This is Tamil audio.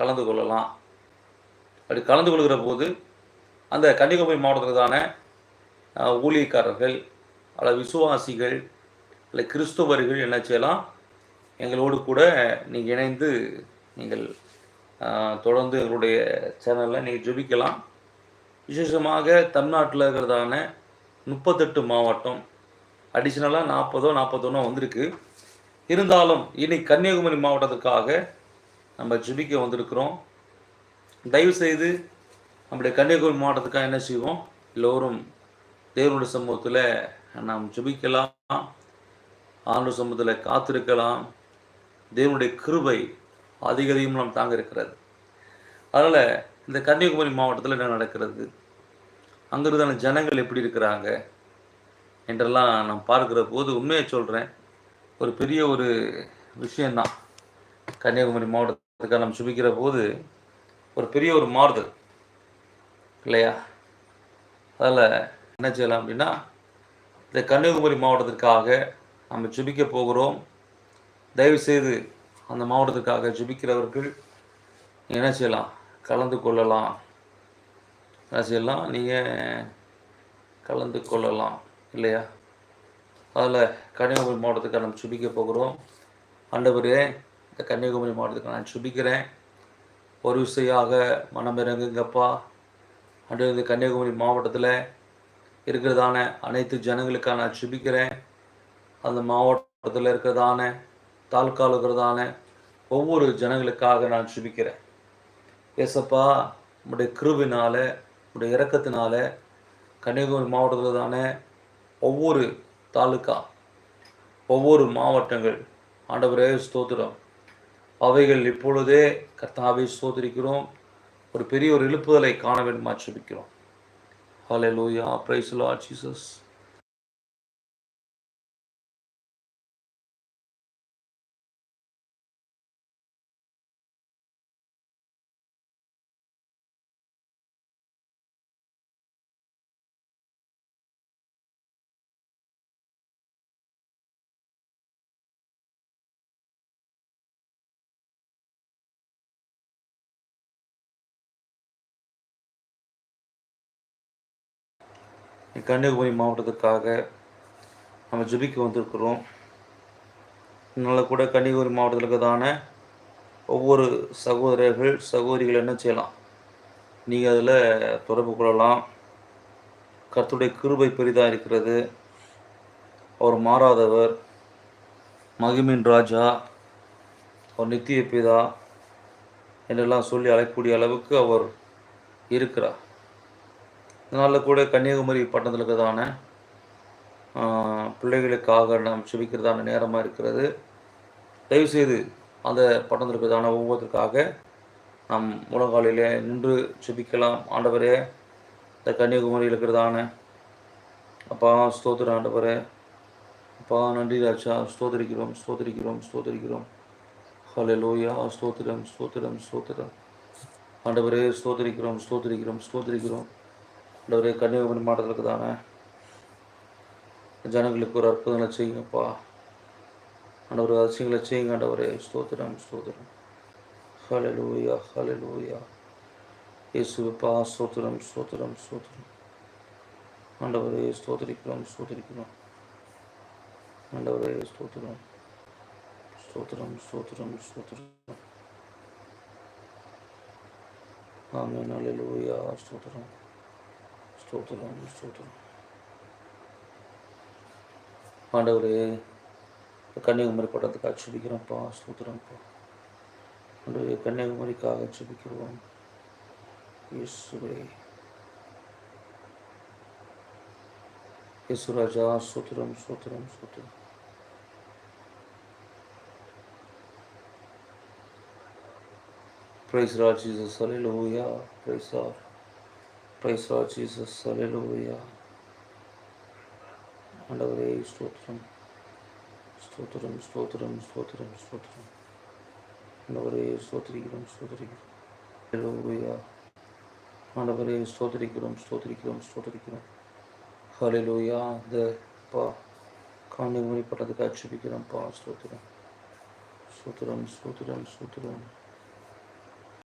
கலந்து கொள்ளலாம். அப்படி கலந்து கொள்கிற போது அந்த கன்னியாகுமரி மாவட்டத்திற்கான ஊழியக்காரர்கள் அல்ல விசுவாசிகள் இல்லை கிறிஸ்துவர்கள் என்ன செய்யலாம் எங்களோடு கூட நீங்கள் இணைந்து நீங்கள் தொடர்ந்து எங்களுடைய சேனலில் நீங்கள் ஜெபிக்கலாம். விசேஷமாக தமிழ்நாட்டில் இருக்கிறதான முப்பத்தெட்டு மாவட்டம் அடிஷ்னலாக நாற்பதோ நாற்பத்தொன்னோ வந்திருக்கு. இருந்தாலும் இன்னைக்கு கன்னியாகுமரி மாவட்டத்துக்காக நம்ம ஜிபிக்க வந்திருக்கிறோம். தயவு செய்து நம்முடைய கன்னியாகுமரி மாவட்டத்துக்காக என்ன செய்வோம்? எல்லோரும் தேவனுடைய சமூகத்தில் நாம் ஜபிக்கலாம். ஆண்டு சமூகத்தில் காத்திருக்கலாம். தேவனுடைய கிருபை அதிக அதிகம் நாம் தாங்க இருக்கிறது. அதனால் இந்த கன்னியாகுமரி மாவட்டத்தில் என்ன நடக்கிறது? அங்கிருந்தான ஜனங்கள் எப்படி இருக்கிறாங்க? என்றெல்லாம் நான் பார்க்கிற போது உண்மையை சொல்கிறேன் ஒரு பெரிய ஒரு விஷயந்தான் கன்னியாகுமரி அதுக்காக நம்ம சுபிக்கிற போது ஒரு பெரிய ஒரு மாறுதல். இல்லையா? அதில் என்ன செய்யலாம் அப்படின்னா இந்த கன்னியாகுமரி மாவட்டத்திற்காக நம்ம ஜுபிக்க போகிறோம். தயவு செய்து அந்த மாவட்டத்திற்காக ஜுபிக்கிறவர்கள் என்ன செய்யலாம்? கலந்து கொள்ளலாம். என்ன செய்யலாம்? நீங்கள் கலந்து கொள்ளலாம். இல்லையா? அதில் கன்னியாகுமரி மாவட்டத்துக்காக நம்ம சுபிக்க போகிறோம். ஆண்டவரே இந்த கன்னியாகுமரி மாவட்டத்துக்கு நான் சுபிக்கிறேன். ஒரு விசையாக மனம் இறங்குங்கப்பா அன்று இந்த கன்னியாகுமரி மாவட்டத்தில் இருக்கிறதான அனைத்து ஜனங்களுக்காக நான் சுபிக்கிறேன். அந்த மாவட்டத்தில் இருக்கிறதான தாலுக்காவில் இருக்கிறதான ஒவ்வொரு ஜனங்களுக்காக நான் சுபிக்கிறேன். ஏசப்பா உடைய கிருவினால உடைய இறக்கத்தினால கன்னியாகுமரி மாவட்டத்தில் தானே ஒவ்வொரு தாலுக்கா ஒவ்வொரு மாவட்டங்கள். ஆண்டவரே ஸ்தோத்திரம். அவைகள் இப்பொழுதே கர்த்தாவை சோதரிக்கிறோம் ஒரு பெரிய ஒரு எழுப்புதலை காண வேண்டுமா செபிக்கிறோம் hallelujah the lord Jesus Kanyakumari மாவட்டத்துக்காக நம்ம ஜுபிக்க வந்திருக்கிறோம். இதனால் கூட கன்னியாகுமரி மாவட்டத்தில் இருக்கிறதான ஒவ்வொரு சகோதரர்கள் சகோதரிகள் என்ன செய்யலாம்? நீங்கள் அதில் தொடர்பு கொள்ளலாம். கருத்துடைய கிருபை பெரிதாக இருக்கிறது. அவர் மாறாதவர். மகிமின் ராஜா. அவர் நித்திய பிதா. என்றெல்லாம் சொல்லி அழைக்கக்கூடிய அளவுக்கு அவர் இருக்கிறார். இதனால் கூட கன்னியாகுமரி பட்டணத்தில் இருக்கிறதான பிள்ளைகளுக்காக நாம் சுபிக்கிறதான நேரமாக இருக்கிறது. தயவுசெய்து அந்த பட்டணத்தில் இருக்கிறதான ஒவ்வொருத்தருக்காக நாம் முழங்காலிலே நின்று சுபிக்கலாம். ஆண்டவரே இந்த கன்னியாகுமரியில் இருக்கிறதான அப்பா ஸ்தோத்திர ஆண்டவரே. அப்பா நன்றி ராஜா ஸ்தோத்திரிக்கிறோம் ஸ்தோத்திரிக்கிறோம் ஸ்தோத்திரிக்கிறோம். லோயா ஸ்தோத்திரம் ஸ்தோத்திரம் ஸ்தோத்திரம். ஆண்டவரே ஸ்தோத்திரிக்கிறோம் ஸ்தோத்திரிக்கிறோம் ஸ்தோத்திரிக்கிறோம். ஆண்டவரே கன்னியாகுமரி மாவட்டத்துக்கு தானே. ஜனங்களுக்கு ஒரு அற்புதங்களை செய்யுங்கப்பா. ஆண்டவர் அதிசயங்களை செய்யுங்க ஆண்டவரே. ஸ்தோத்திரம் ஸ்தோத்திரம். ஹalleluya ஹalleluya. இயேசுப்பா ஸ்தோத்திரம் ஸ்தோத்திரம் ஸ்தோத்திரம். ஆண்டவரே ஸ்தோத்திரிக்கிறோம் ஸ்தோத்திரிக்கிறோம். ஆண்டவரே ஸ்தோத்திரம். ஸ்தோத்திரம் ஸ்தோத்திரம் ஸ்தோத்திரம். ஆமென் ஹalleluya ஸ்தோத்திரம். ஸ்தோத்திரம் ஸ்தோத்திரம் ஆண்டவரே கன்னியாகுமரி பட்டத்துக்கு சுபிக்கிறோம்ப்பா ஸ்தோத்திரம்ப்பா. ஆண்டவரே கன்னியாகுமரிக்காக சுபிக்கிறோம் இயேசுவே. இயேசுராஜா ஸ்தோத்திரம் ஸ்தோத்திரம் ஸ்தோத்திரம். Praise Lord Jesus, hallelujah. Praise Lord. Praise Lord Jesus, hallelujah. ஆண்டவரே ஸ்தோத்திரம் ஸ்தோத்திரம் ஸ்தோத்திரம் ஸ்தோத்திரம் ஸ்தோத்திரம் ஆண்டவரே ஸ்தோத்திரிக்கிறோம் ஸ்தோத்திரிக்கிறோம் ஹalleluya ஆண்டவரே ஸ்தோத்திரிக்கிறோம் ஸ்தோத்திரிக்கிறோம் ஸ்தோத்திரிக்கிறோம் ஹalleluya இந்த பா காணி பட்டத்துக்கு அச்சுபிக்கிறோம்ப்பா பா ஸ்தோத்திரம் ஸ்தோத்திரம் ஸ்தோத்திரம் ஸ்தோத்திரம்